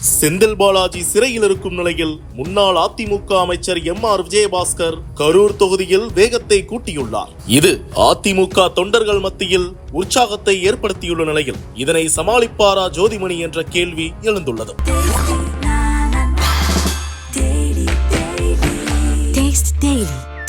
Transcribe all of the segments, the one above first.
செந்தில் பாலாஜி சிறையில் இருக்கும் நிலையில் முன்னாள் அதிமுக அமைச்சர் எம் ஆர் விஜயபாஸ்கர் கரூர் தொகுதியில் வேகத்தை கூட்டியுள்ளார் இது அதிமுக தொண்டர்கள் மத்தியில் உற்சாகத்தை ஏற்படுத்தியுள்ள நிலையில் இதனை சமாளிப்பாரா ஜோதிமணி என்ற கேள்வி எழுந்துள்ளது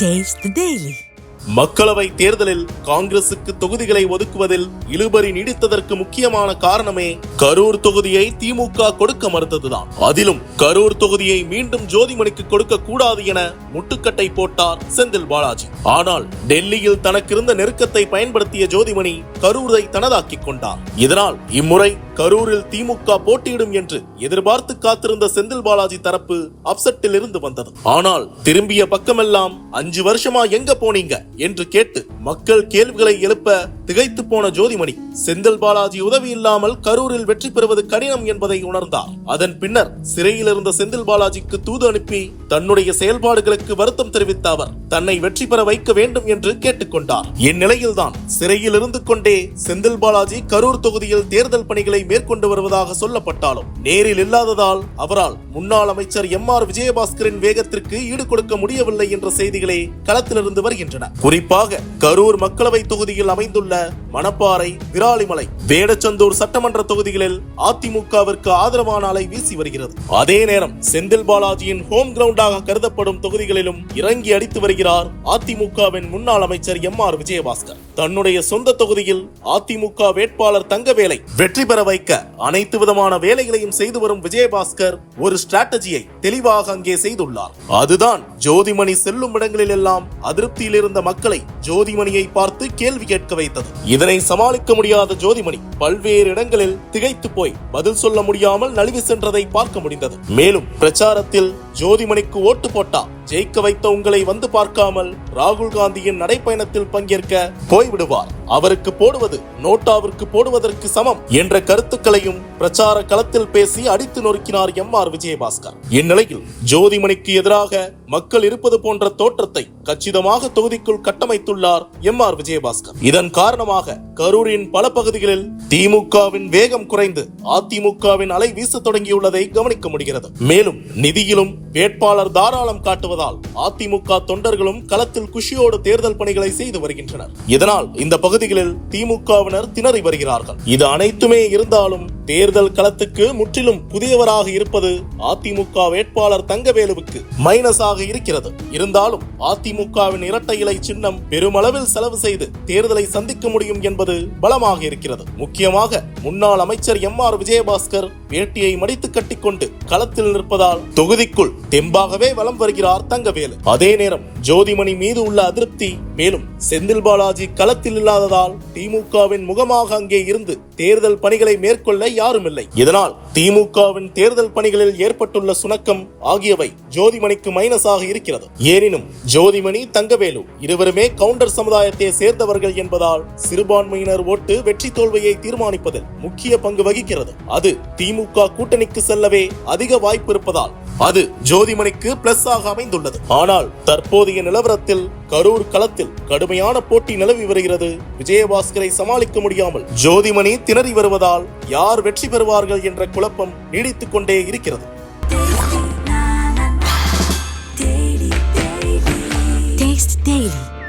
Taste the Daily. மக்களவை தேர்தலில் காங்கிரசுக்கு தொகுதிகளை ஒதுக்குவதில் இழுபறி நீடித்ததற்கு முக்கியமான காரணமே கரூர் தொகுதியை திமுக கொடுக்க மறுத்ததுதான். அதிலும் கரூர் தொகுதியை மீண்டும் ஜோதிமணிக்கு கொடுக்க கூடாது என முட்டுக்கட்டை போட்டார் செந்தில் பாலாஜி. ஆனால் டெல்லியில் தனக்கிருந்த நெருக்கத்தை பயன்படுத்திய ஜோதிமணி கரூரை தனதாக்கிக் கொண்டார். இதனால் இம்முறை கரூரில் திமுக போட்டியிடும் என்று எதிர்பார்த்து காத்திருந்த செந்தில் பாலாஜி தரப்பு அப்செட்டில் இருந்து வந்தது. ஆனால் திரும்பிய பக்கமெல்லாம் அஞ்சு வருஷமா எங்க போனீங்க? என்று கேட்டு மக்கள் கேள்விகளை எழுப்ப திகைத்து போன ஜோதிமணி செந்தில் பாலாஜி உதவி இல்லாமல் கரூரில் வெற்றி பெறுவது கடினம் என்பதை உணர்ந்தார். அதன் பின்னர் சிறையில் இருந்த செந்தில் பாலாஜிக்கு தூது அனுப்பி தன்னுடைய செயல்பாடுகளுக்கு வருத்தம் தெரிவித்த அவர் தன்னை வெற்றி பெற வைக்க வேண்டும் என்று கேட்டுக்கொண்டார் இந்நிலையில்தான் சிறையில் இருந்து கொண்டே செந்தில் பாலாஜி கரூர் தொகுதியில் தேர்தல் பணிகளை மேற்கொண்டு வருவதாக சொல்லப்பட்டாலும் நேரில் இல்லாததால் அவரால் முன்னாள் அமைச்சர் எம் ஆர் விஜயபாஸ்கரின் வேகத்திற்கு ஈடு கொடுக்க முடியவில்லை என்ற செய்திகளே களத்திலிருந்து வருகின்றன. குறிப்பாக கரூர் மக்களவை தொகுதியில் அமைந்துள்ள மணப்பாறை விராலிமலை வேடச்சந்தூர் சட்டமன்ற தொகுதிகளில் அதிமுகவிற்கு ஆதரவான அலை வீசி வருகிறது. அதே நேரம் செந்தில் பாலாஜியின் ஹோம் கிரவுண்டாக கருதப்படும் தொகுதிகளிலும் இறங்கி அடித்து வருகிறார் அதிமுகவின் முன்னாள் அமைச்சர் எம் ஆர் விஜயபாஸ்கர். தன்னுடைய சொந்த தொகுதியில் அதிமுக வேட்பாளர் தங்கவேலை வெற்றி பெற வைக்க அனைத்து விதமான வேலைகளையும் செய்து வரும் விஜயபாஸ்கர் ஒரு ஸ்ட்ராட்டஜியை தெளிவாக அங்கே செய்துள்ளார். அதுதான் ஜோதிமணி செல்லும் இடங்களில் எல்லாம் அதிருப்தியில் இருந்த மக்களை ஜோதிமணியை பார்த்து கேள்வி கேட்க வைத்தது. இதனை சமாளிக்க முடியாத ஜோதிமணி பல்வேறு இடங்களில் திகைத்து போய் பதில் சொல்ல முடியாமல் நழுவி சென்றதை பார்க்க முடிந்தது. மேலும் பிரச்சாரத்தில் ஜோதிமணிக்கு ஓட்டு போட்டா ஜெயிக்க வைத்த உங்களை வந்து பார்க்காமல் ராகுல் காந்தியின் நடைப்பயணத்தில் பங்கேற்க போய்விடுவார். அவருக்கு போடுவது நோட்டாவிற்கு போடுவதற்கு சமம் என்ற கருத்துக்களையும் பிரச்சார களத்தில் பேசி அடித்து நொறுக்கினார் எம் ஆர் விஜயபாஸ்கர். இந்நிலையில் ஜோதிமணிக்கு எதிராக மக்கள் இருப்பது போன்ற தோற்றத்தை கச்சிதமாக தொகுதிக்குள் கட்டமைத்துள்ளார் எம் ஆர் விஜயபாஸ்கர். இதன் காரணமாக கரூரின் பல பகுதிகளில் திமுகவின் வேகம் குறைந்து அதிமுகவின் அலை வீச தொடங்கியுள்ளதை கவனிக்க முடிகிறது. மேலும் நிதியிலும் வேட்பாளர் தாராளம் காட்டுவதால் அதிமுக தொண்டர்களும் களத்தில் குஷியோடு தேர்தல் பணிகளை செய்து வருகின்றனர். இதனால் இந்த பகுதிகளில் திமுகவினர் திணறி வருகிறார்கள். இது அனைத்துமே இருந்தாலும் தேர்தல் களத்துக்கு முற்றிலும் புதியவராக இருப்பது அதிமுக வேட்பாளர் தங்கவேலுவுக்கு மைனஸாக இருக்கிறது. இருந்தாலும் அதிமுகவின் இரட்டை இலை சின்னம் பெருமளவில் செலவு செய்து தேர்தலை சந்திக்க முடியும் என்பது பலமாக இருக்கிறது. முக்கியமாக முன்னாள் அமைச்சர் எம் ஆர் விஜயபாஸ்கர் வேட்டியை மடித்து கட்டிக்கொண்டு களத்தில் நிற்பதால் தொகுதிக்குள் தெம்பாகவே வலம் வருகிறார் தங்கவேலு. அதே நேரம் ஜோதிமணி மீது உள்ள அதிருப்தி மேலும் செந்தில் பாலாஜி களத்தில் இல்லாததால் திமுகவின் முகமாக அங்கே இருந்து தேர்தல் பணிகளை மேற்கொள்ள யாரும் இல்லை இதனால் திமுகவின் தேர்தல் பணிகளில் ஏற்பட்டுள்ள சுணக்கம் ஆகியவை ஜோதிமணிக்கு மைனஸாக இருக்கிறது. எனினும் ஜோதிமணி தங்கவேலு இருவருமே கவுண்டர் சமுதாயத்தை சேர்ந்தவர்கள் என்பதால் சிறுபான்மையினர் ஓட்டு வெற்றி தோல்வியை தீர்மானிப்பதில் முக்கிய பங்கு வகிக்கிறது. அது திமுக கூட்டணிக்கு செல்லவே அதிக வாய்ப்பு இருப்பதால் அது ஜோதிமணிக்கு பிளஸ் ஆக அமைந்துள்ளது. ஆனால் தற்போதைய நிலவரத்தில் கரூர் களத்தில் கடுமையான போட்டி நிலவி வருகிறது. விஜயபாஸ்கரை சமாளிக்க முடியாமல் ஜோதிமணி திணறி வருவதால் யார் வெற்றி பெறுவார்கள் என்ற குழப்பம் நீடித்துக் கொண்டே இருக்கிறது.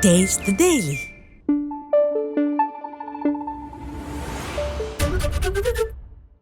Taste the Daily.